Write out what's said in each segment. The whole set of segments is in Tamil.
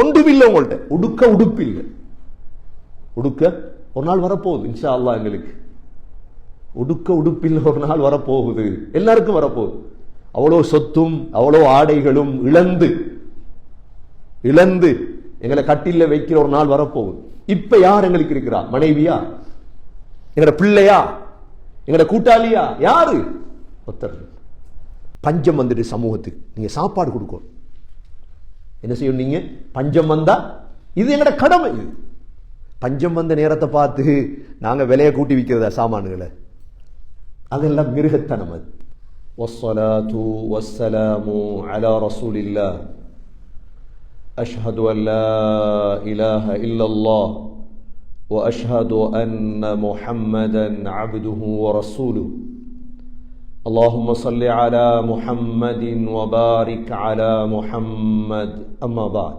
ஒன்றுமில்லை உங்கள்கிட்ட உடுக்க உடுப்பு இல்லை உடுக்க ஒரு நாள் வரப்போகுது இன்ஷா அல்லா எங்களுக்கு. உடுக்க உடுப்பில் ஒரு நாள் வரப்போகுது. எல்லாருக்கும் வரப்போகுது. அவ்வளோ சொத்தும் அவ்வளோ ஆடைகளும் இழந்து இழந்து எங்களை கட்டில வைக்கிற ஒரு நாள் வரப்போகுது. இப்ப யார் எங்களுக்கு இருக்கிறா? மனைவியா? எங்களோட பிள்ளையா? எங்களோட கூட்டாளியா? யாரு? ஒருத்தர். பஞ்சம் வந்துட்டு சமூகத்துக்கு. நீங்க சாப்பாடு கொடுக்கணும். என்ன செய்யணும் நீங்க பஞ்சம் வந்தா இது எங்கட கடமை இது பஞ்சம் வந்த நேரத்தை பார்த்து நாங்க விலையை கூட்டி விற்கிறதா சாமான்களை அதெல்லாம் மிருகத்தனம் அது والصلاة والسلام على رسول الله أشهد أن لا إله إلا الله وأشهد أن محمدا عبده ورسوله اللهم صل على محمد وبارك على محمد. أما بعد.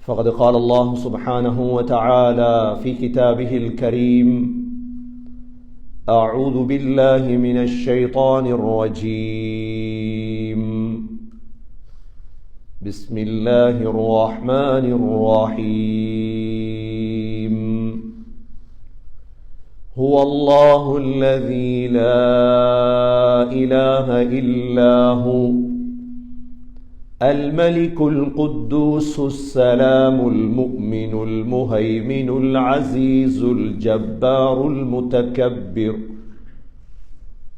فقد قال الله سبحانه وتعالى في كتابه الكريم أعوذ بالله من الشيطان الرجيم. بسم الله الرحمن الرحيم. هو الله الذي لا إله إلا هو. الملك القدوس السلام المؤمن المهيمن العزيز الجبار المتكبر.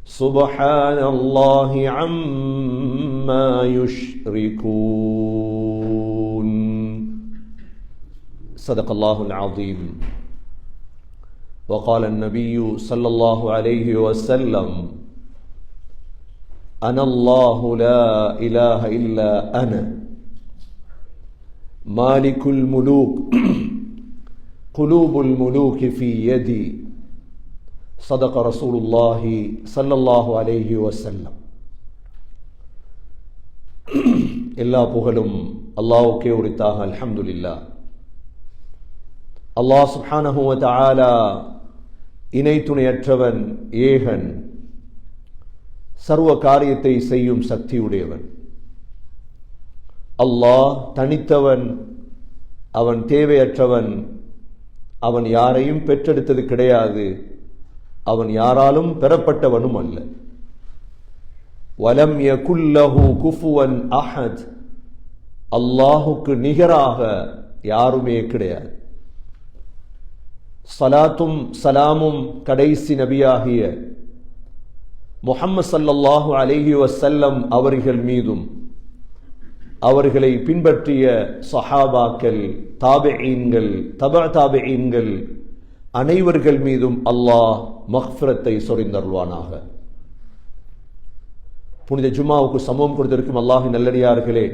سبحان الله عما يشركون. صدق الله العظيم. وقال النبي صلى الله عليه وسلم أنا الله لا إله إلا أنا مالك الملوك قلوب الملوك في يدي صدق رسول الله صلى الله عليه وسلم எல்லா புகழும் அல்லாஹ்வுக்கே உரித்தாக அல்ஹம்துலில்லாஹ் அல்லாஹ் சுப்ஹானஹு வ தஆலா இணை துணையற்றவன் ஏகன். சர்வ காரியத்தை செய்யும் சக்தியுடையவன். அல்லாஹ் தனித்தவன் அவன் தேவையற்றவன். அவன் யாரையும் பெற்றெடுத்தது கிடையாது. அவன் யாராலும் பெறப்பட்டவனும் அல்ல. வலம் யகுல்லஹு குஃபுவன் அஹத். அல்லாஹுக்கு நிகராக யாருமே கிடையாது. சலாத்தும் சலாமும் கடைசி நபியாகிய முஹம்மது சல்லல்லாஹு அலஹி வசல்லம் அவர்கள் மீதும் அவர்களை பின்பற்றிய சஹாபாக்கள் தாபெயின்கள் தப தாபெயின்கள் அனைவர்கள் மீதும் அல்லாஹ் மஹ்ஃபிரத்தை சொரிந்தருள்வானாக புனித ஜும்மாவுக்கு சமம் கொடுத்திருக்கும் அல்லாஹு நல்லடியார்களே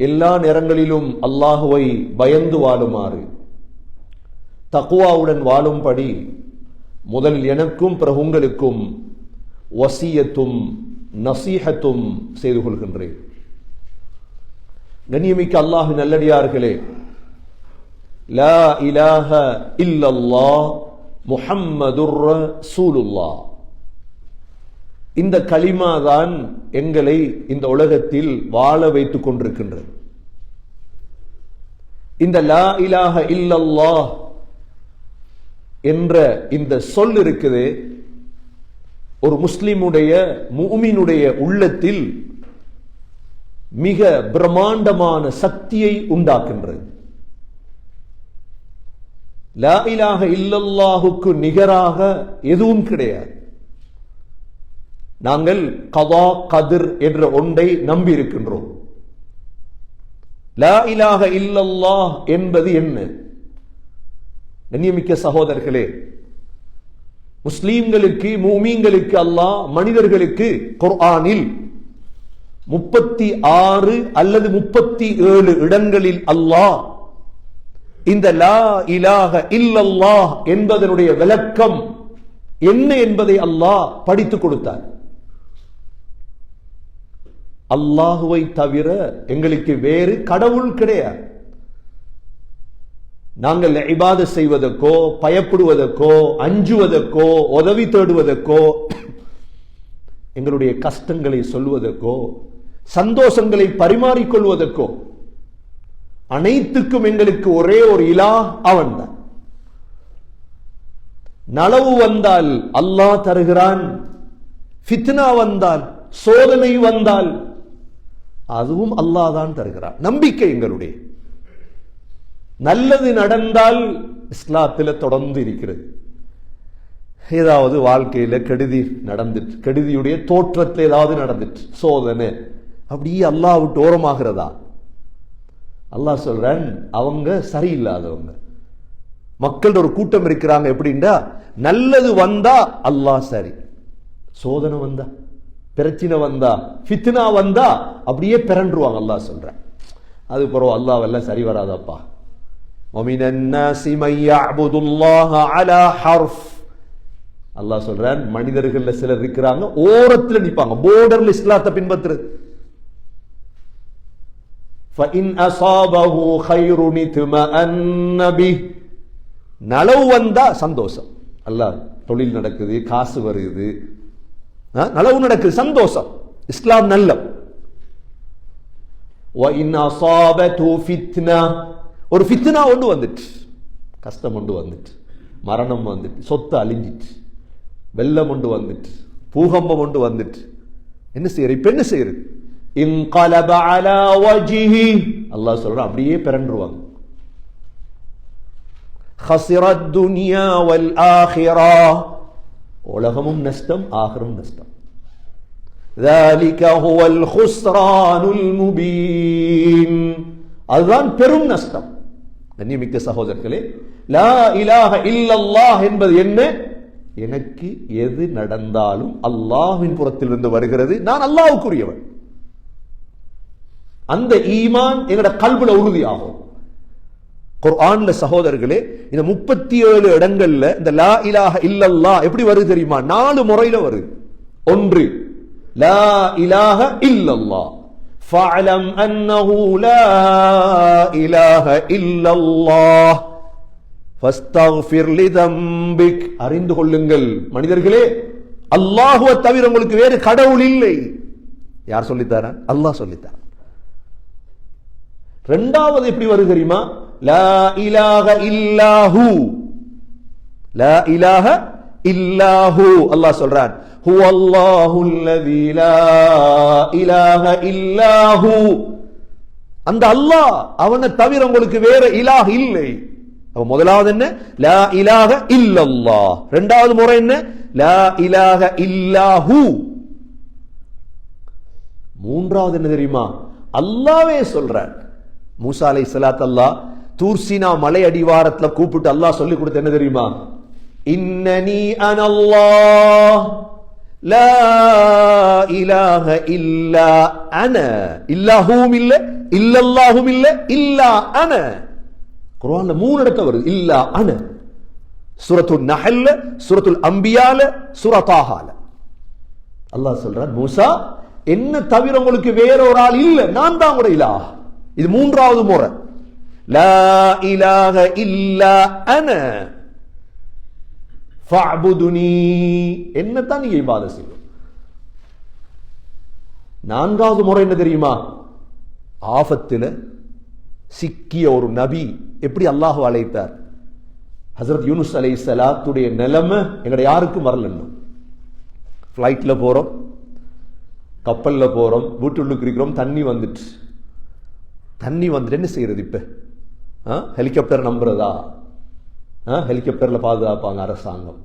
எல்லா நேரங்களிலும் அல்லாஹுவை பயந்து வாழுமாறு தக்குவாவுடன் வாழும்படி முதலில் எனக்கும் பிறகு உங்களுக்கும் வசியத்தும் நசீஹத்தும் செய்து கொள்கின்றேன். கண்ணியமிக்க அல்லாஹு நல்லடியார்களே லா இலாஹ இல்லல்லா முஹம்மதுர் சூலுல்லா இந்த களிமா தான் எங்களை இந்த உலகத்தில் வாழ வைத்துக் கொண்டிருக்கின்றது. இந்த லா இலாஹ இல்லல்லாஹ் என்ற இந்த சொல் இருக்குது ஒரு முஸ்லிமுடைய மூமினுடைய உள்ளத்தில் மிக பிரம்மாண்டமான சக்தியை உண்டாக்கின்றது. லா இல்லல்லாஹுக்கு நிகராக எதுவும் கிடையாது. நாங்கள் கதா கதிர் என்ற ஒன்றை நம்பி இருக்கின்றோம் லா இலாக இல்லல்லாஹ் என்பது என்ன? கண்ணியமிக்க சகோதரர்களே முஸ்லீம்களுக்கு மூமீன்களுக்கு அல்லாஹ் மனிதர்களுக்கு குர்ஆனில் முப்பத்தி ஆறு அல்லது முப்பத்தி ஏழு இடங்களில் அல்லாஹ் இந்த லா இலாக இல்லல்லாஹ் என்பதனுடைய விளக்கம் என்ன என்பதை அல்லாஹ் படித்துக் கொடுத்தார். அல்லாஹுவை தவிர எங்களுக்கு வேறு கடவுள் கிடையாது. நாங்கள் இபாத செய்வதற்கோ பயப்படுவதற்கோ அஞ்சுவதற்கோ உதவி தேடுவதற்கோ எங்களுடைய கஷ்டங்களை சொல்வதற்கோ சந்தோஷங்களை பரிமாறிக்கொள்வதற்கோ அனைத்துக்கும் எங்களுக்கு ஒரே ஒரு இலா அவன் தான். நலவு வந்தால் அல்லாஹ் தருகிறான் ஃபித்னா வந்தால் சோதனை வந்தால் அதுவும் அல்லாஹ் தான் தருகிறான். நம்பிக்கை எங்களுடைய. நல்லது நடந்தால் இஸ்லாத்தில் தொடர்ந்து இருக்கிறது ஏதாவது வாழ்க்கையில கெடுதி நடந்துட்டு கெடுதியுடைய தோற்றத்தில் ஏதாவது நடந்துட்டு சோதனை அப்படியே அல்லாஹ் விட்டு ஓரமாகிறதா? அல்லாஹ் சொல்றான் அவங்க சரியில்லாதவங்க. மக்கள் ஒரு கூட்டம் இருக்கிறாங்க எப்படின்னா நல்லது வந்தா அல்லாஹ் சரி. சோதனை வந்தா பிரச்சனை வந்தா ஃபித்னா வந்தா அப்படியே பிறண்டுருவாங்க அல்லாஹ் சொல்றேன். அது பிறகு அல்லாஹ் எல்லாம் சரி வராதப்பா. ومن الناس من يعبد الله على حرف அல்லாஹ் சொல்றான் மனிதர்கள்ல சிலர் இருக்கிறாங்க ஓரத்துல நிப்பாங்க போர்டர்ல இஸ்லாத்தை பின்பற்றுறது فإن أصابه خير اطمأن به நலவு வந்தா சந்தோஷம் அல்லாஹ் தொழில் நடக்குது காசு வருது ஆ, நலவு நடக்குது சந்தோஷம் இஸ்லாம் நல்ல وإن أصابته فتنة ஒரு ஃபித்னா ஒன்று வந்துட்டு. கஷ்டம் ஒன்று வந்துட்டு. மரணம் வந்துட்டு. சொத்து அழிஞ்சிட்டு. வெள்ளம் ஒன்று வந்துட்டு. பூகம்பம் ஒன்று வந்துட்டு. என்ன செய்யறது? இப்போ என்ன செய்யறது? அல்லாஹ் சொல்றான் அப்படியே பிறண்டுருவாங்க உலகமும் நஷ்டம் ஆகரும் நஷ்டம். அதுதான் பெரும் நஷ்டம். கண்ணியமிக்க சகோதரர்களே லா இலாஹ இல்லல்லாஹ் என்பது என்ன? எனக்கு எது நடந்தாலும் அல்லாஹ்வின் புறத்திலிருந்து வருகிறது. நான் அல்லாஹ்வுக்குரியவன். அந்த ஈமான் எங்கட கல்புல உறுதியாகும். குர்ஆன்ல சகோதரர்களே இந்த முப்பத்தி ஏழு இடங்கள்ல இந்த லா இலாக இல்லல்லா எப்படி வருது தெரியுமா? நாலு முறையில வருது. ஒன்று லா இலாஹ இல்லல்லாஹ். فاعلم أنه لا إله إلا الله فاستغفر لذنبك அறிந்து கொள்ளுங்கள் மனிதர்களே அல்லாஹுவை தவிர உங்களுக்கு வேறு கடவுள் இல்லை யார் சொல்லித்தாரா அல்லாஹ் சொல்லித்தார் ரெண்டாவது எப்படி வருது தெரியுமா லா இலாஹ இல்லாஹு லா இலாஹ இல்லாஹு. அல்லாஹ் சொல்றான் இல்லாஹு. அந்த அல்லாஹ் அவனை தவிர உங்களுக்கு வேற இலாஹ் இல்லை. அப்ப முதலாவது என்ன? லா இலாக இல்லல்லாஹ். ரெண்டாவது முறை என்ன? லா இலாக இல்லாஹு. மூன்றாவது என்ன தெரியுமா? அல்லாவே சொல்றான் மூசா அலை சலாத் அல்லா தூர்சினா மலை அடிவாரத்தில் கூப்பிட்டு அல்லாஹ் சொல்லி கொடுத்த என்ன தெரியுமா? இன்னனி அனல்லாஹ் லா இலாஹ இல்லா அன இல்லாஹுவும் இல்ல இல்லல்லாஹும் இல்ல இல்லா அன குர்ஆன்ல மூணு இடத்துல வருது. இல்லா அன சுரத்துல் நஹல்ல சுரத்துல் அம்பியால சூரத்தாஹால அல்லாஹ் சொல்றான் மூசா என்ன தவிர உங்களுக்கு வேற ஒரு ஆள் இல்ல. நான் தான் கூட இலா இது மூன்றாவது முறை. லா இலாக இல்லா அன ஃபஅபுதுனி என்னத்தான் நீங்க இபாத செய்யும் நான்காவது முறை என்ன தெரியுமா ஆபத்தில் சிக்கிய ஒரு நபி எப்படி அல்லாஹ் அழைத்தார் ஹசரத் யூனுஸ் அலை சலாத்துடைய நிலைமை எங்களை யாருக்கும் வரல இன்னும் போகிறோம் கப்பலில் போகிறோம் போறோம் வீட்டுள்ளுக்கு இருக்கிறோம் தண்ணி வந்துட்டு தண்ணி வந்துட்டு என்ன செய்யறது இப்போ ஹெலிகாப்டர் நம்புறதா ஹெலிகாப்டர்ல பாதுகாப்பாங்க அரசாங்கம்.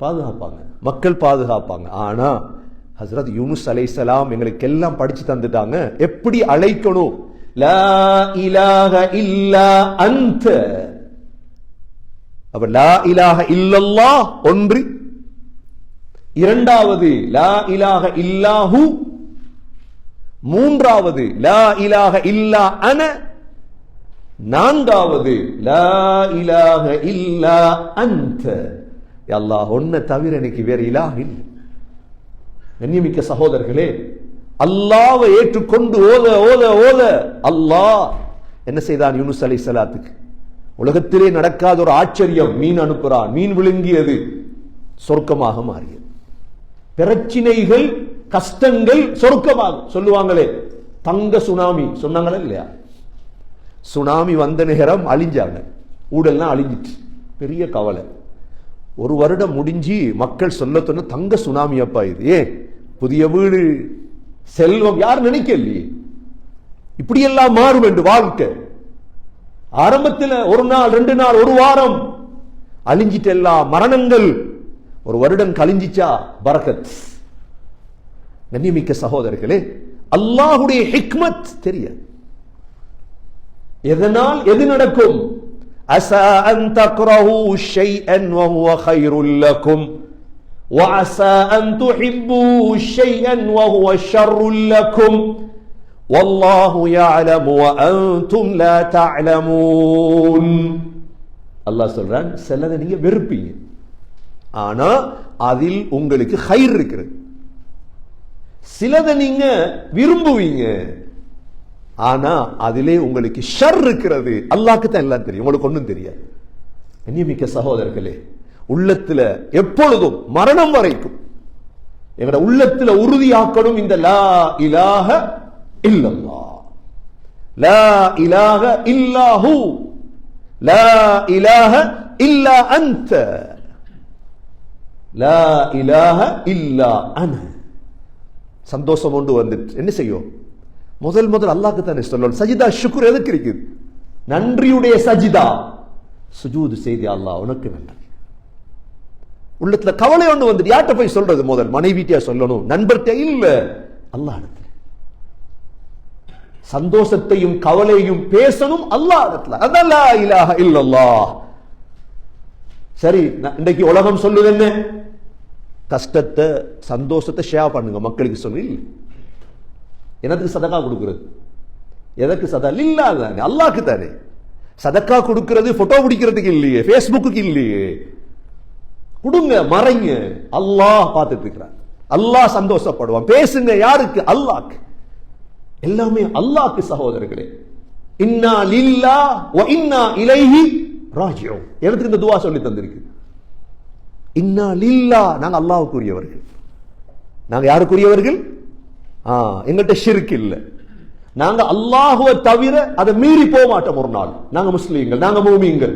பாதுகாப்பாங்க. மக்கள் பாதுகாப்பாங்க. ஆனா ஹசரத் யூனுஸ் அலைசலாம் எங்களுக்கு எல்லாம் படிச்சு தந்துட்டாங்க. எப்படி அழைக்கணும்? லா இலாக இல்லா அந்த அப்ப லா இலாஹ இல்லல்லா ஒன்று. இரண்டாவது லா இலாக இல்லாஹு. மூன்றாவது லா இலாக இல்லா அன. நான்காவது லா இலாக இல்லா அந்த அல்லாஹ் ஒன்ன தவிர எனக்கு வேற இலாக இல்லை. கண்ணியமிக்க சகோதரர்களே அல்லாவை ஏற்றுக்கொண்டு ஓத ஓத ஓத. அல்லாஹ் என்ன செய்தான் யூனுஸ் அலை சலாத்துக்கு உலகத்திலே நடக்காத ஒரு ஆச்சரியம் மீன் அனுப்புறான் மீன் விழுங்கியது சொர்க்கமாக மாறியது. பிரச்சினைகள் கஷ்டங்கள் சொருக்கமாக சொல்லுவாங்களே தங்க சுனாமி சொன்னாங்களா இல்லையா? சுனாமி வந்த நேரம் அழிஞ்சாங்க. ஊடெல்லாம் அழிஞ்சிச்சு. பெரிய கவலை. ஒரு வருடம் முடிஞ்சு மக்கள் சொல்ல சொன்ன தங்க சுனாமி அப்பா இது. ஏ புதிய வீடு செல்வம் யார் நினைக்கலையே. இப்படியெல்லாம் மாறும் என்று வாழ்க்கை. ஆரம்பத்தில் ஒரு நாள் ரெண்டு நாள் ஒரு வாரம் அழிஞ்சிட்டு எல்லாம் மரணங்கள். ஒரு வருடம் கழிஞ்சிச்சா பரக்கத் கண்ணியமிக்க சகோதரர்களே அல்லாஹுடைய ஹிக்மத் தெரியாது. எதனால் எது நடக்கும் அசா அன் தக்ரஹு ஷைஅன் வஹுவ கைருல் லக்கும் وعسى أن تحبوا شيئا وهو شر لكم والله يعلم وأنتم لا تعلمون அல்லாஹ் சொல்றான் சிலதை நீங்க வெறுப்பீங்க ஆனா அதில் உங்களுக்கு கயிறு இருக்கிறது சிலதை நீங்க விரும்புவீங்க ஆனா அதிலே உங்களுக்கு ஷர் இருக்கிறது. அல்லாக்கு தான் எல்லாம் தெரியும். உங்களுக்கு ஒன்றும் தெரியாது. கண்ணியமிக்க சகோதரர்களே உள்ளத்துல எப்பொழுதும் மரணம் வரைக்கும் எங்கட உள்ளத்துல உறுதியாக்கணும் இந்த லா இலாஹ இல்லல்லா லா இலாஹ இல்லாஹு. லா இலாஹ இல்லா அந்த லா இலாஹ இல்லா அன. சந்தோஷம் கொண்டு வந்துட்டு என்ன செய்யும்? முதல் முதல் அல்லாக்கு தானே சொல்லணும். சஜிதா சுக்குர் எதுக்கு இருக்குது? நன்றியுடைய சஜிதா. சுஜூது செய்தி அல்லாஹ் உனக்கு நன்றி. உள்ளத்துல கவலை ஒன்று வந்துட்டு யார்கிட்ட போய் சொல்றது முதல்? மனைவிட்டியா சொல்லணும். நண்பர்கிட்ட இல்ல. அல்லாஹ் இடத்துல. சந்தோஷத்தையும் கவலையும் பேசணும் அல்லாஹ் இடத்துல. அதான் லா இல்லல்லா சரி இன்னைக்கு இன்றைக்கு உலகம் சொல்லுது என்ன? கஷ்டத்தை சந்தோஷத்தை ஷேர் பண்ணுங்க. மக்களுக்கு சொல்லி. எனக்கு சதக்கா கொடுக்குறது? எதற்கு சதா இல்லாத தானே அல்லாஹ்க்கு தானே. சதக்கா கொடுக்கறது போட்டோ பிடிக்கிறதுக்கு இல்லையே ஃபேஸ்புக்கு இல்லையே. கொடுங்க மறைங்க. அல்லாஹ் பார்த்துட்டு இருக்கிறார். அல்லாஹ் சந்தோஷப்படுவான். பேசுங்க யாருக்கு? அல்லாக்கு எல்லாமே அல்லாக்கு சகோதரர்களே. இன்னா லில்லா வ இன்னா இலைஹி ராஜ்யம் எனக்கு இந்த துவா சொல்லி தந்திருக்கு? இன்னா லில்லா நாங்கள் அல்லாவுக்குரியவர்கள் நாங்கள் யாருக்குரியவர்கள்? எங்கள்கிட்ட ஷிர்க் இல்லை. நாங்க அல்லாஹுவை தவிர அதை மீறி போக மாட்டோம் ஒரு நாள். நாங்க முஸ்லீம்கள் நாங்க மூமிங்கள்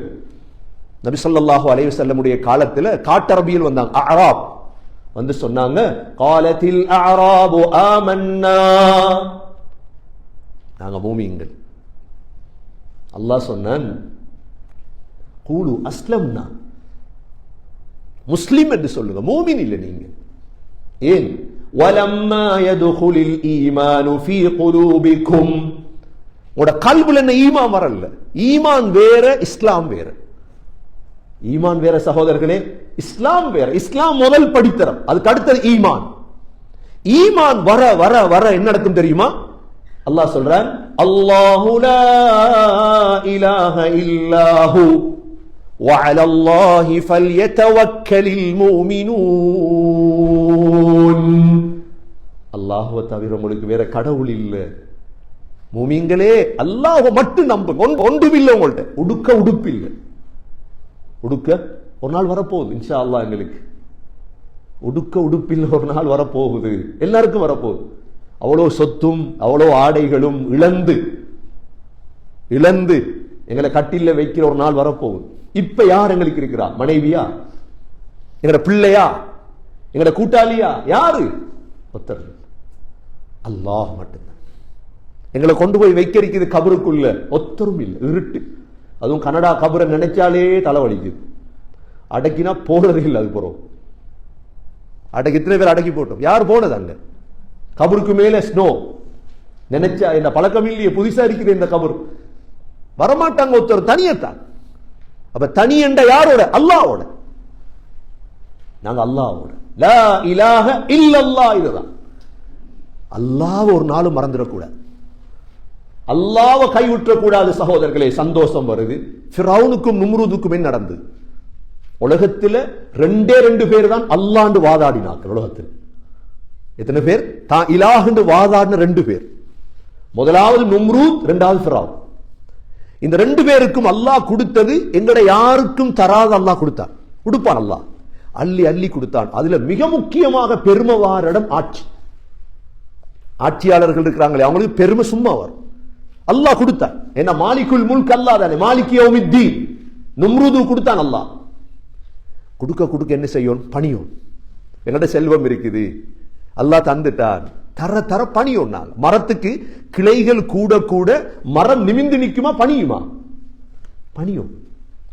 நபி சொல்லாஹு அலைவு செல்லமுடைய காலத்துல காட்டரபியில் வந்தாங்க அராப் வந்து சொன்னாங்க காலத்தில் அராபு ஆமன்னா. நாங்க மூமிங்கள் அல்லாஹ் சொன்னான் கூலு அஸ்லம்னா. முஸ்லீம் என்று சொல்லுங்க மூமின் இல்லை நீங்க. ஏன்? வலம்மா யதுகுலில் ஈமானு ஃபீ குலூபிக்கும் உங்களோட கல்வில என்ன ஈமான் வரல. ஈமான் வேற இஸ்லாம் வேற. ஈமான் வேற சகோதரர்களே இஸ்லாம் வேற. இஸ்லாம் முதல் படித்தரம். அதுக்கு அடுத்தது ஈமான். ஈமான் வர வர வர என்ன நடக்கும் தெரியுமா? அல்லாஹ் சொல்றான் அல்லாஹு லா இலாஹ இல்லாஹு. وعلى الله فليتوكل المؤمنون அல்லாஹ்வை தவிர உங்களுக்கு வேற கடவுள் இல்ல மூமிங்களே அல்லாஹ்வை மட்டும் நம்புங்க ஒன்- ஒன்றுமில்லை உங்கள்ட்ட உடுக்க உடுப்பில்லை உடுக்க ஒரு நாள் வரப்போகுது இன்ஷா அல்லாஹ் எங்களுக்கு உடுக்க உடுப்பில் ஒரு நாள் வரப்போகுது எல்லாருக்கும் வரப்போகுது அவ்வளோ சொத்தும் அவ்வளோ ஆடைகளும் இழந்து இழந்து எங்களை கட்டில வைக்கிற ஒரு நாள் வரப்போகுது இப்ப யார் எங்களுக்கு இருக்கிறா? மனைவியா? எங்கட பிள்ளையா? எங்கட கூட்டாளியா? யாரு? ஒத்தர் அல்லாஹ் மட்டும்தான். எங்களை கொண்டு போய் வைக்கிறது கபருக்குள்ள ஒத்தரும் இல்லை. இருட்டு. அதுவும் கனடா கபரை நினைச்சாலே தலைவலிக்குது. அடக்கினா போனது இல்லை அது போறோம். அடக்கி இத்தனை பேர் அடக்கி போட்டோம்? யார் போனது அங்க? கபருக்கு மேல ஸ்னோ நினைச்சா என்ன பழக்கம் இல்லையே? புதுசா இருக்குது இந்த கபர். வரமாட்டாங்க ஒருத்தர் தனியத்தான். அப்ப தனி என்ற யாரோட? அல்லாவோட. நாங்க அல்லாவோட. லா இலாக இல்லல்லா இதுதான். அல்லாஹ் ஒரு நாளும் மறந்துடக்கூடாது. அல்லாவை கைவிட்டக்கூடாது சகோதரர்களே சந்தோஷம் வருது. ஃபிரௌனுக்கும் நும்ருதுக்கும் நடந்தது? உலகத்துல ரெண்டே ரெண்டு பேர் தான் அல்லாண்டு வாதாடினார்கள் உலகத்தில். எத்தனை பேர்? தான் இலாகுண்டு வாதாடின ரெண்டு பேர். முதலாவது நும்ரூத் ரெண்டாவது ஃபிரௌன். இந்த ரெண்டு பேருக்கும் அல்லாஹ் கொடுத்தது எங்கட யாருக்கும் தராத அல்லாஹ் கொடுத்தான் கொடுப்பான் அல்லாஹ். அள்ளி அள்ளி கொடுத்தான். அதுல மிக முக்கியமாக பெருமவாரிடம் ஆட்சி. ஆட்சியாளர்கள் இருக்கிறாங்களே அவங்களுக்கு பெருமை சும்மா வரும். அல்லாஹ் கொடுத்தான். என்ன மாலிக்குள் முல்க் அல்லா தானே. மாலிக் யௌமித்தீன். நும்ருது கொடுத்தான் அல்லாஹ். கொடுக்க கொடுக்க என்ன செய்யும்? பணியும். என்னோட செல்வம் இருக்குது. அல்லாஹ் தந்துட்டான். தர தர பணியும் மரத்துக்கு கிளைகள் கூட கூட மரம் நிமிந்து நிற்குமா பனியுமா பனியும்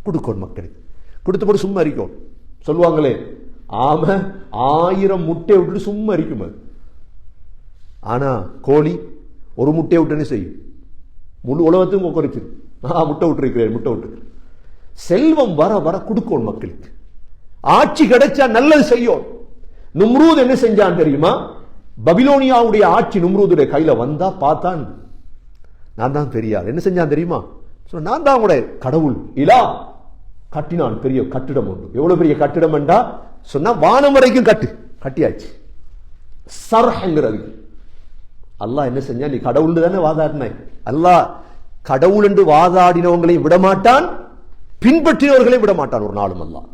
கொடுக்கணும் மக்களுக்கு கொடுத்த போட்டு சும்மா அரிக்கும் சொல்லுவாங்களே ஆம ஆயிரம் முட்டை விட்டுட்டு சும்மா அரிக்கும். அது ஆனா கோழி ஒரு முட்டையை விட்டுன்னு செய்யும்? முழு உலகத்தையும் கொக்கரிச்சிடும் ஆ முட்டை விட்டுருக்கிறேன் முட்டை விட்டுருக்கிறேன் செல்வம் வர வர கொடுக்கணும் மக்களுக்கு. ஆட்சி கிடைச்சா நல்லது செய்யும் நும்ரூத் என்ன செஞ்சான் தெரியுமா? பபிலோனியாவுடைய ஆட்சி நும்ரூதுடைய கையில வந்தா பார்த்தான். நான் தான் பெரியார் என்ன செஞ்சான் தெரியுமா? சொன்ன, நான் தான் உடைய கடவுள். இலா கட்டினான். பெரிய கட்டிடம் ஒன்று எவ்வளவு பெரிய கட்டிடம் என்றா? சொன்னா வானம் வரைக்கும் கட்டு. கட்டியாச்சு. சர்ஹங்கிறது அல்லாஹ் என்ன செஞ்சா நீ கடவுள் தானே வாதாடினாய். அல்லாஹ் கடவுள் என்று வாதாடினவங்களையும் விடமாட்டான் பின்பற்றினவர்களையும் விடமாட்டான் ஒரு நாளும் அல்லாஹ்.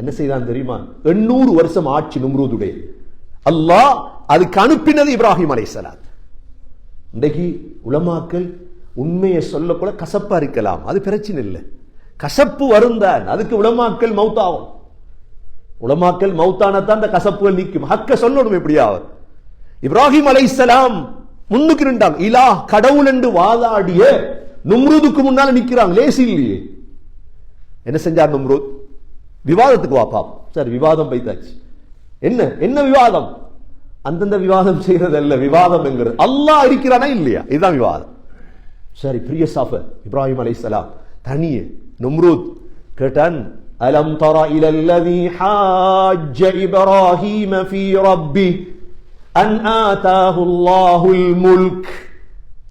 என்ன செய்தான் தெரியுமா? எண்ணூறு வருஷம் ஆட்சி நும்ரூதுடைய. அல்லாஹ் அதுக்கு அனுப்பினது இப்ராஹிம் அலைஹிஸ்ஸலாத் இன்றைக்கு உலமாக்கள் உண்மையை சொல்லக்கூட கசப்பா இருக்கலாம். அது பிரச்சனை இல்லை. கசப்பு வருந்தான் அதுக்கு உலமாக்கள் மௌத்தாகும். உலமாக்கள் மௌத்தானத்தான் அந்த கசப்புகள் நீக்கும். ஹக்க சொல்லணும் எப்படியாவது. இப்ராஹிம் அலைசலாம் முன்னுக்கு நின்றாங்க. இலா கடவுள் என்று வாதாடிய நும்ருதுக்கு முன்னால நிக்கிறாங்க. லேசி இல்லையே. என்ன செஞ்சார் நும்ருத்? விவாதத்துக்கு வாப்பா சார் சரி விவாதம் பைத்தாச்சு என்ன? என்ன விவாதம்? அந்தந்த விவாதம் செய்யறதல்ல விவாதம் என்கிறது. அல்லாஹ் இருக்கிறானா இல்லையா? இதுதான் விவாதம். சரி பிரிய சாஃப. இப்ராஹிம் அலைஹிஸ்ஸலாம் தனியே. நும்ரூத். கேட்டான் அலம் தர இலல்லதி ஹாஜ்ஜ இப்ராஹிம ஃபீ ரப்பி அன் ஆதாஹு அல்லாஹுல் முல்க்.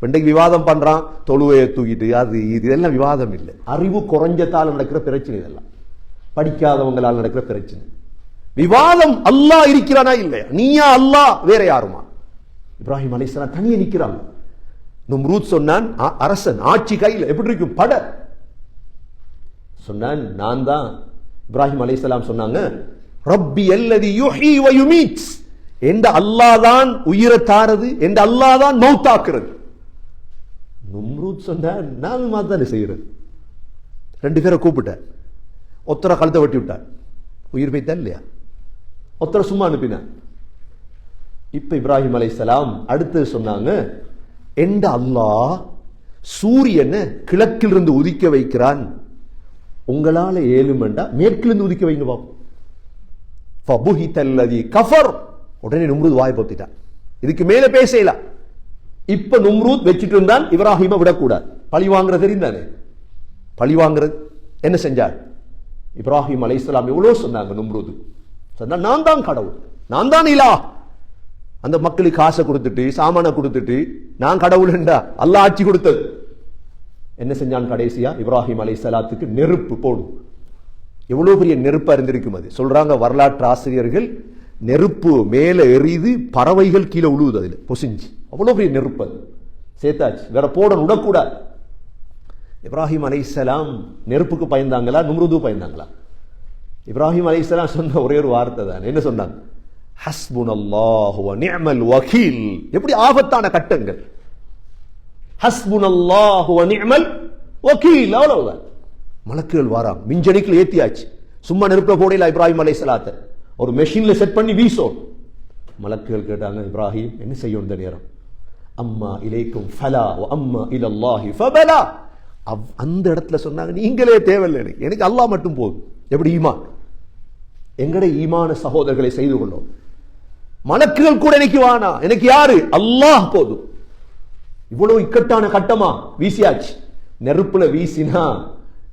இன்றைக்கு விவாதம் பண்றான். தொழுவையை தூக்கிட்டு அது இது இதெல்லாம் விவாதம் இல்லை. அறிவு குறைஞ்சத்தால் நடக்கிற பிரச்சனை இதெல்லாம். படிக்காதவங்களால் நடக்கிற பிரச்சனை. விவாதம் அல்லாஹ் இருக்கிறானா இல்லையா? நீயா அல்லாஹ்? வேற யாருமா? இப்ராஹிம் அலிஸ்லாம் தனியே நிற்கிறாள் நும்ரூத் சொன்னான் அரசன் ஆட்சி கையில் எப்படி இருக்கும்? பட. சொன்னான் நான் தான். இப்ராஹிம் அலிஸ்லாம் சொன்னாங்க ரப்பி அல்லது யுஹி வ யுமீத். எந்த அல்லாஹ் தான் உயிரை தாரது எந்த அல்லாஹ் தான் மௌத்தாக்குறது. நும்ரூத் சொன்னான் நான் மாதிரி தானே செய்யறது. ரெண்டு பேரை கூப்பிட்டேன். ஒத்தரை கழுத்தை வெட்டி விட்டான் உயிர் பைத்தான் இல்லையா? ஒருத்தரை சும்மா அனுப்பினான். இப்ப இப்ராஹிம் அலைசலாம் அடுத்து சொன்னாங்க எந்த அல்லாஹ் சூரியனை கிழக்கிலிருந்து உதிக்க வைக்கிறான்? உங்களால ஏழுமெண்டா மேற்கிலிருந்து உதிக்க வைங்க ஃபபுஹி தல்லதி கஃபர். உடனே நும்ருத் வாய் பொத்திட்டான். இதுக்கு மேல பேசல இப்ப நும்ரூத் வச்சுட்டு இருந்தான் இப்ராஹிம விடக்கூடாது. பழி வாங்குறது தெரிந்தானே? பழி வாங்குறது. என்ன செஞ்சார்? இப்ராஹிம் அலைசலாம் எவ்வளவு சொன்னாங்க நும்ரூது? சொன்னால் நான் தான் கடவுள். நான் தான் இலா. அந்த மக்களுக்கு காசை கொடுத்துட்டு சாமானை கொடுத்துட்டு நான் கடவுள் என்றா அல்லாஹ் ஆட்சி கொடுத்தது. என்ன செஞ்சான் கடைசியா? இப்ராஹிம் சலாத்துக்கு நெருப்பு போடும் எவ்வளோ பெரிய நெருப்பாக இருந்திருக்கும் அது. சொல்றாங்க வரலாற்று ஆசிரியர்கள் நெருப்பு மேலே எறிது பறவைகள் கீழே உழுவுது அதில். பொசிஞ்சு. அவ்வளோ பெரிய நெருப்பு அது. சேர்த்தாச்சு. வேற போடணும் விடக்கூடாது இப்ராஹிம் அலைஹிஸ்ஸலாம் நெருப்புக்கு பயந்தாங்களா நும்ருது பயந்தாங்களா? இப்ராஹிம் அலைஹிஸ்ஸலாம் சொன்ன ஒரே ஒரு வார்த்தை தான் என்ன சொன்னாங்க ஹஸ்புனல்லாஹு வ நிஅமல் வகீல் எப்படி ஆபத்தான கட்டங்கள் ஹஸ்புனல்லாஹு வ நிஅமல் வகீல் அவ்வளவுதான் மலக்குகள் வாராங்க மிஞ்சடிக்கில் ஏத்தியாச்சு சும்மா நெருப்பில் போடையில் இப்ராஹிம் அலைஹிஸ்ஸலாத்தை ஒரு மெஷின்ல செட் பண்ணி வீசோம் மலக்குகள் கேட்டாங்க இப்ராஹிம் என்ன செய்யும் இந்த நேரம் அம்மா இலைக்கும் ஃபலா அம்மா இலல்லாஹி ஃபபலா அவ்- அந்த இடத்துல சொன்னாங்க நீங்களே தேவையில்லை எனக்கு எனக்கு அல்லாஹ் மட்டும் போதும் எப்படி ஈமான்? எங்கட ஈமான சகோதரர்களை செய்து கொண்டோம். மலக்குகள் கூட எனக்கு வானா? எனக்கு யாரு? அல்லாஹ் போதும் இவ்வளவு இக்கட்டான கட்டமா? வீசியாச்சு. நெருப்புல வீசினா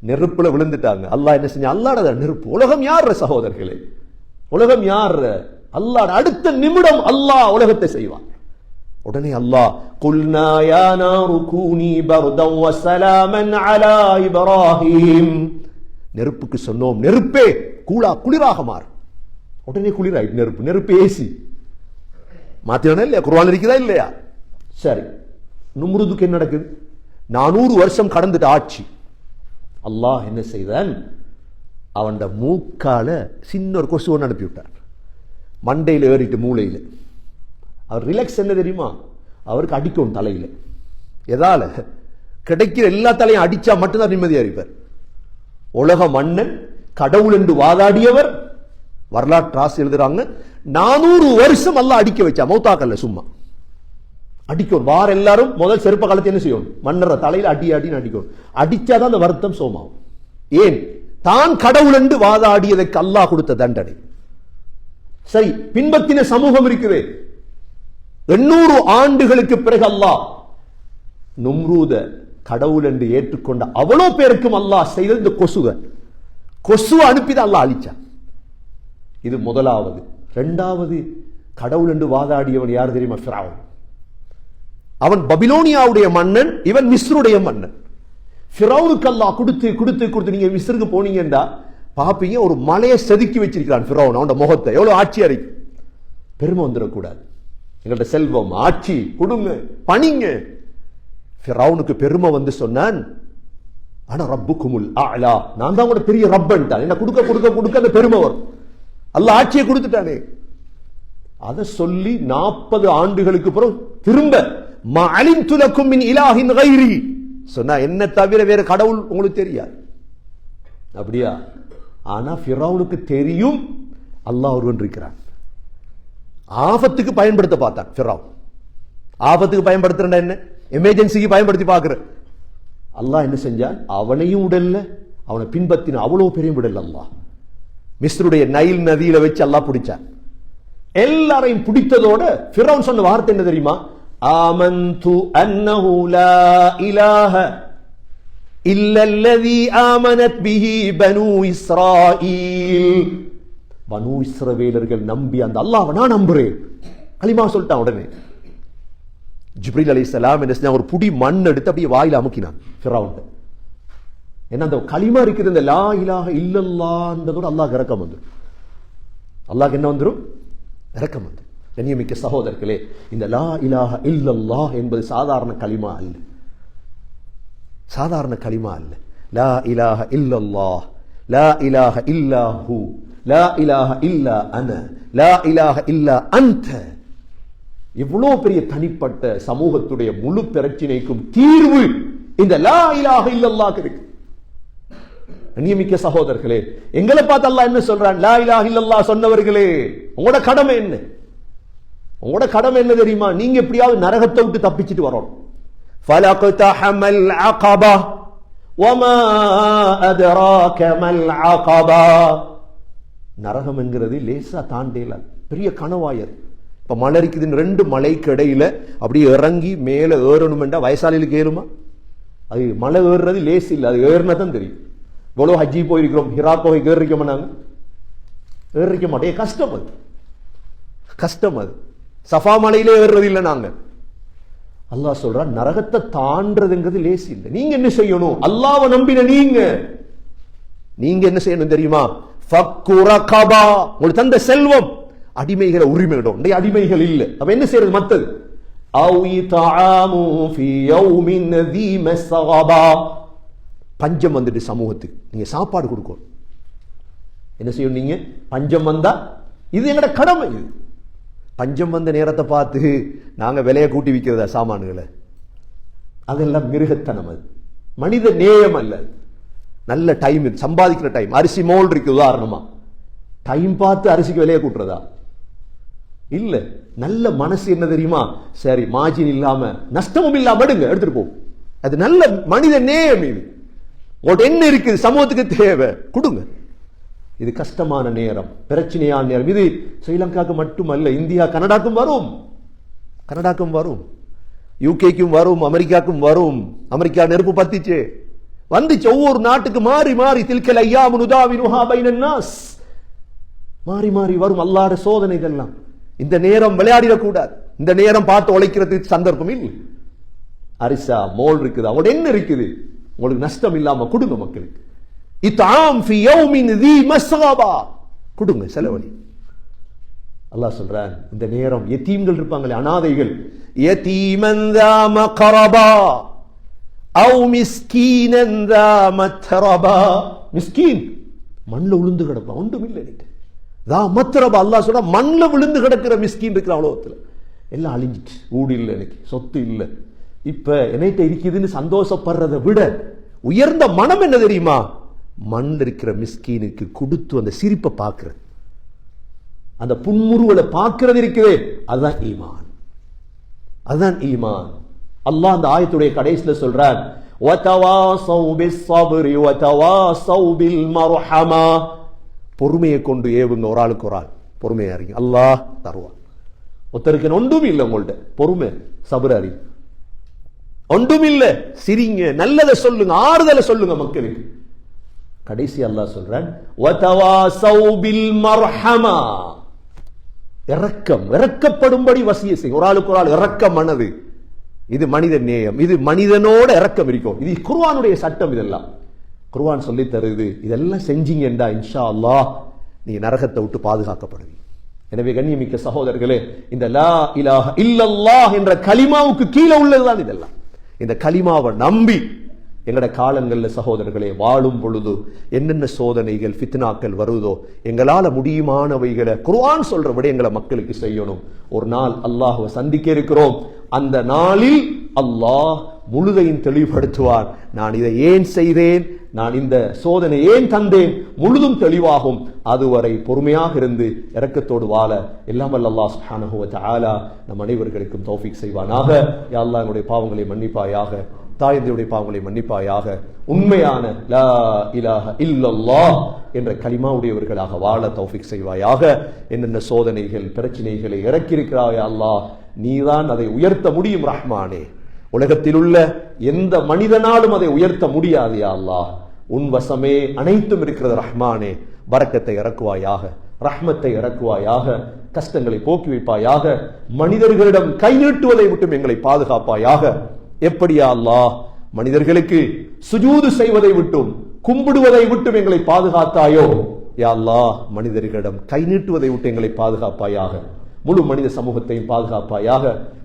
நெருப்புல விழுந்துட்டாங்க. அல்லாஹ் என்ன செஞ்சா அல்லாட நெருப்பு. உலகம் யார் சகோதரர்களே? உலகம் யார் அல்லாஹ் அடுத்த நிமிடம் அல்லாஹ் உலகத்தை செய்வான். உடனே அல்லாஹ் குல்னா யா நாரு கூனி பர்தம் வசலாமன் அலா இப்ராஹிம். நெருப்புக்கு சொன்னோம் நெருப்பே கூலா குளிராக மாறும். உடனே குளிராயிட்டு நெருப்பு நெருப்பு ஏசி. மாத்தினா இல்லையா? குருவான் இருக்குதா இல்லையா? சரி. நும்ருதுக்கு என்ன நடக்குது? நானூறு வருஷம் கடந்துட்டு ஆட்சி. அல்லாஹ் என்ன செய்தான்? அவன் மூக்கால சின்ன ஒரு கொசு ஒன்று அனுப்பிவிட்டான் மண்டையில் ஏறிட்டு மூளையில். அவர் ரிலாக்ஸ் என்ன தெரியுமா? அவருக்கு அடிக்கும் தலையில். எதால? கிடைக்கிற எல்லா தலையும் அடித்தா மட்டும்தான் நிம்மதியாக இருப்பார். உலக மன்னன் கடவுள் என்று வாதாடியவர் வரலாற்று ஆசை எழுதுறாங்க. நானூறு வருஷம் அல்ல அடிக்க வச்சா மௌத்தாக்கல்ல சும்மா. அடிக்கும் வார எல்லாரும் முதல் செருப்ப காலத்தை என்ன செய்யணும் மன்னரை தலையில் அடி அடின்னு அடிக்கணும் அடிச்சாதான் அந்த வருத்தம் சோமாவும். ஏன்? தான் கடவுள் என்று வாதாடியதற்கு அல்லாஹ் கொடுத்த தண்டனை. சரி பின்பத்தின சமூகம் இருக்குது. எண்ணூறு ஆண்டுகளுக்கு பிறகு அல்லாஹ் நும்ரூத கடவுள் என்று ஏற்றுக்கொண்ட அவ்வளோ பேருக்கும் அல்லாஹ் செய்த இந்த கொசுவை கொசுவை அனுப்பிதான் அல்லாஹ் அழிச்சான். இது முதலாவது. ரெண்டாவது கடவுள் என்று வாதாடியவன் யார் தெரியுமா? ஃபிராவன் அவன் பபிலோனியாவுடைய மன்னன் இவன் மிஸ்ருடைய மன்னன். ஃபிரௌனுக்கு அல்லாஹ் கொடுத்து கொடுத்து கொடுத்து நீங்க மிஸ்ருக்கு போனீங்கடா பாப்பீங்க ஒரு மலையை செதுக்கி வச்சிருக்கிறான் ஃபிரௌன். அவனோட முகத்தை எவ்வளோ ஆட்சி அறிக்கை பெருமை வந்துடக்கூடாது. எங்கள்கிட்ட செல்வம் ஆட்சி கொடுங்க பணிங்க. ஃபிரௌனுக்கு பெருமை வந்து சொன்னான் ஆனா ரப்புக்குமுல் ஆலா நான் தான் கூட பெரிய ரப்பன்ட்டான் என்ன கொடுக்க கொடுக்க கொடுக்க அந்த பெருமை வரும். அல்ல ஆட்சியை கொடுத்துட்டானே. அதை சொல்லி நாற்பது ஆண்டுகளுக்கு பிறகு திரும்ப மலின் துலக்கும் மின் இலாஹின் கைரி. சொன்னா என்ன தவிர வேற கடவுள் உங்களுக்கு தெரியாது. அப்படியா? ஆனா ஃபிரௌனுக்கு தெரியும் அல்லாஹ் ஒருவன் இருக்கிறான். ஆபத்துக்கு பயன்படுத்த பார்த்தான் ஃபிரௌன். ஆபத்துக்கு பயன்படுத்துறா என்ன? எமர்ஜென்சிக்கு பயன்படுத்தி பார்க்குற அல்லாஹ் என்ன செஞ்சான்? அவனையும் உடல்ல அவனை பின்பற்றின அவ்வளோ பெரிய விடல் அல்லாஹ். மிஸ்ருடைய நைல் நதியில வச்சு அல்லாஹ் பிடிச்சான். எல்லாரையும் பிடித்ததோட ஃபிரௌன் சொன்ன வார்த்தை என்ன தெரியுமா? ஆமந்து அன்னஹு லா இலாஹ இல்லல்லதி ஆமனத் பிஹி பனு இஸ்ராயீல். பனு இஸ்ரவேலர்கள் நம்பி அந்த அல்லாஹ்வை நான் நம்புறேன். களிமா சொல்லிட்டான் உடனே. ஜிப்ரீல் அலைஹிஸ்ஸலாம் என்ன ஒரு புடி மண் எடுத்து அப்படியே வாயில் அமுக்கினான் ஃபிரௌன் என்ன அந்த களிமா இருக்குது இந்த லா இலாக இல்லல்லான்றதோட அல்லாஹ் இறக்கம் வந்துடும் அல்லாஹ் என்ன வந்துடும் இறக்கம் வந்து. கண்ணியமிக்க சகோதரர்களே இந்த லா இலாக இல்லல்லாஹ் என்பது சாதாரண களிமா அல்ல. சாதாரண களிமா அல்ல. லா இலாஹ இல்லல்லாஹ் லா இலாஹ இல்லாஹு லா இலாக இல்லா அன லா இலாக இல்லா அந்த இவ்வளவு பெரிய தனிப்பட்ட சமூகத்துடைய முழு பிரச்சினைக்கும் தீர்வு இந்த லா இலாஹ இல்லல்லாஹ் இருக்கு நியமிக்க சகோதரர்களே எங்களை பார்த்து அல்லாஹ் என்ன சொல்றான் லா இலாஹ இல்லல்லாஹ் சொன்னவர்களே உங்களோட கடமை என்ன உங்களோட கடமை என்ன தெரியுமா நீங்க எப்படியாவது நரகத்தை விட்டு தப்பிச்சிட்டு வரணும் فَلَقْتَحَمَ الْعَقَبَةَ وَمَا أَدْرَاكَ مَا الْعَقَبَةُ நரகம் என்கிறது லேசா தாண்டேல பெரிய கனவாயர் இப்போ மலை இருக்குதுன்னு ரெண்டு மலைக்கு இடையில் அப்படியே இறங்கி மேலே ஏறணுமெண்டா வயசாளிகளுக்கு ஏறுமா? அது மலை ஏறுறது லேஸ் இல்லை அது ஏறினா தான் தெரியும். இவ்வளோ ஹஜ்ஜி போயிருக்கிறோம் ஹிரா கோகை ஏறிக்க மாட்டாங்க ஏறிக்க மாட்டேன் கஷ்டம் அது. கஷ்டம் அது. சஃபா மலையிலே ஏறுறது இல்லை நாங்கள் அல்லாஹ் சொல்கிறா நரகத்தை தாண்டதுங்கிறது லேசி இல்லை. நீங்க என்ன செய்யணும்? அல்லாவை நம்பின நீங்க. நீங்க என்ன செய்யணும் தெரியுமா? உங்களுக்கு தந்த செல்வம். அடிமைகளை உரிமையிடும். இன்றைய அடிமைகள் இல்லை. அப்ப என்ன செய்யறது மத்தது? பஞ்சம் வந்துட்டு சமூகத்துக்கு. நீங்க சாப்பாடு கொடுக்கணும். என்ன செய்யும் நீங்க? பஞ்சம் வந்தா இது எங்கட கடமை இது. பஞ்சம் வந்த நேரத்தை பார்த்து நாங்க விலையை கூட்டி விற்கிறதா சாமான்களை? அதெல்லாம் மிருகத்தனம் அது. மனித நேயம் அல்ல நல்ல டைம் சம்பாதிக்கிற டைம் அரிசி மோல் இருக்கு உதாரணமா. டைம் பார்த்து அரிசிக்கு விலையை கூட்டுறதா? இல்லை நல்ல மனசு என்ன தெரியுமா? சரி மார்ஜின் இல்லாம நஷ்டமும் இல்லாம எடுங்க எடுத்துட்டு போ. அது நல்ல மனித நேயம் இது. உங்கள்ட்ட என்ன இருக்குது? சமூகத்துக்கு தேவை. கொடுங்க. இது கஷ்டமான நேரம் பிரச்சனையான நேரம். இது ஸ்ரீலங்காவுக்கு மட்டுமல்ல இந்தியா கனடாக்கும் வரும். கனடாக்கும் வரும். யூகேக்கும் வரும் அமெரிக்காக்கும் வரும். அமெரிக்கா நெருப்பு பத்திச்சு. வந்துச்சு ஒவ்வொரு நாட்டுக்கு மாறி மாறி தில்கல் ஐயா முனுதாவினுஹா பைனன்னாஸ் மாறி மாறி வரும் அல்லாட சோதனை இதெல்லாம் இந்த நேரம் விளையாடிடக்கூடாது. இந்த நேரம் பார்த்து உழைக்கிறது சந்தர்ப்பம் இல்லை. அரிசா மோல் இருக்குது அவட என்ன இருக்குது. உங்களுக்கு நஷ்டம் இல்லாம கொடுங்க மக்களுக்கு. இத்தாம் ஃபி யௌமின் தி மஸ்ஸாபா கொடுங்க செலவழி. அல்லாஹ் சொல்றான் இந்த நேரம் எத்தீம்கள் இருப்பாங்களே அனாதைகள். எத்தீமந்தா மகரபா அவு மிஸ்கீனந்தா மத்தரபா மிஸ்கீன் மண்ணில் உளுந்து கிடப்பான் ஒன்றும் இல்லை தான் மத்திரபா அல்லா சொல்ற மண்ணில் விழுந்து கிடக்கிற மிஸ்கின் இருக்கிற உலகத்தில் எல்லாம் அழிஞ்சிட்டு ஊடு இல்லை எனக்கு சொத்து இல்லை. இப்போ என்னைட்ட இருக்குதுன்னு சந்தோஷப்படுறதை விட உயர்ந்த மனம் என்ன தெரியுமா? மண்ணில் இருக்கிற மிஸ்கீனுக்கு கொடுத்து அந்த சிரிப்பை பார்க்கறது. அந்த புன்முறுவலை பார்க்கறது இருக்குதே. அதுதான் ஈமான். அதுதான் ஈமான். அல்லாஹ் அந்த ஆயத்துடைய கடைசியில் சொல்றார் ஒத்தவா சௌபில் சபரி ஒத்தவா சௌபில் மருஹமா. பொறுமையை கொண்டு ஏவுங்க ஒரு ஆளுக்கு ஒரு ஆள். பொறுமையா அறிங்க அல்லாஹ் தருவான். ஒத்தருக்கு ஒன்றும் இல்லை உங்கள்கிட்ட பொறுமை சபர அறிவு. ஒன்றும் இல்லை. சிரிங்க நல்லதை சொல்லுங்க ஆறுதலை சொல்லுங்க மக்களுக்கு. கடைசி அல்லாஹ் சொல்றான் மர்ஹமா. இறக்கம் இறக்கப்படும்படி வசிய செய்யும் ஒரு ஆளுக்கு ஒரு ஆள் இறக்க மனது இது மனித நேயம். இது மனிதனோட இறக்கம் இருக்கும் இது குர்வானுடைய சட்டம் இதெல்லாம். குருவான் சொல்லி தருது. இதெல்லாம் செஞ்சீங்கண்டா இன்ஷா அல்லாஹ் நீ நரகத்தை விட்டு பாதுகாக்கப்படுவீங்க எனவே கண்ணியமிக்க சகோதரர்களே இந்த லா இலாஹ இல்லல்லாஹ் என்ற கலிமாவுக்கு கீழே உள்ளதுதான் இதெல்லாம். இந்த கலிமாவை நம்பி எங்களோட காலங்களில் சகோதரர்களே வாழும் பொழுது என்னென்ன சோதனைகள் ஃபித்னாக்கள் வருதோ எங்களால முடியுமானவைகளை குர்வான் சொல்ற விடயங்களை மக்களுக்கு செய்யணும். ஒரு நாள் அல்லாஹுவை சந்திக்க இருக்கிறோம். அந்த நாளில் அல்லாஹ் முழுதையும் தெளிவுபடுத்துவார். நான் இதை ஏன் செய்தேன்? நான் இந்த சோதனை ஏன் தந்தேன்? முழுதும் தெளிவாகும். அதுவரை பொறுமையாக இருந்து இறக்கத்தோடு வாழ எல்லாம் அல்லாஹ் சுப்ஹானஹு வ நம் அனைவர்களுக்கும் தௌஃபிக் செய்வானாக. யா என்னுடைய பாவங்களை மன்னிப்பாயாக. தாயந்தியுடைய பாவங்களை மன்னிப்பாயாக உண்மையான லா இலாக இல்லல்லா என்ற கலிமாவுடையவர்களாக வாழ தௌஃபிக் செய்வாயாக. என்னென்ன சோதனைகள் பிரச்சனைகளை இறக்கியிருக்கிறாய் அல்லாஹ்? நீதான் அதை உயர்த்த முடியும் ரஹ்மானே. உலகத்தில் உள்ள எந்த மனிதனாலும் அதை உயர்த்த முடியாது அல்லாஹ். உன் வசமே அனைத்தும் இருக்கிறது ரஹ்மானே. வரக்கத்தை இறக்குவாயாக ரஹ்மத்தை இறக்குவாயாக கஷ்டங்களை போக்கி வைப்பாயாக மனிதர்களிடம் கையீட்டுவதை விட்டும் எங்களை பாதுகாப்பாயாக எப்படியா அல்லாஹ்? மனிதர்களுக்கு சுஜூது செய்வதை விட்டும் கும்பிடுவதை விட்டும் எங்களை பாதுகாத்தாயோ? யா மனிதர்களிடம் கை நீட்டுவதை விட்டு எங்களை பாதுகாப்பாயாக முழு மனித சமூகத்தையும் பாதுகாப்பாயாக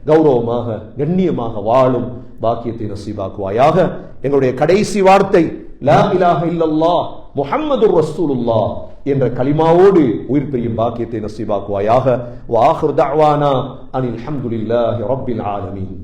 கௌரவமாக கண்ணியமாக வாழும் பாக்கியத்தை நசீபாக்குவாயாக. எங்களுடைய கடைசி வார்த்தை லா இலாஹ இல்லல்லாஹ் முஹம்மதுர் ரசூலுல்லாஹ் என்ற கலிமாவோடு உயிர் பிரியும் பாக்கியத்தை நசீபாக்குவாயாக. வாஹிர் தஅவானா அனில் ஹம்துலில்லாஹி ரப்பில் ஆலமீன்.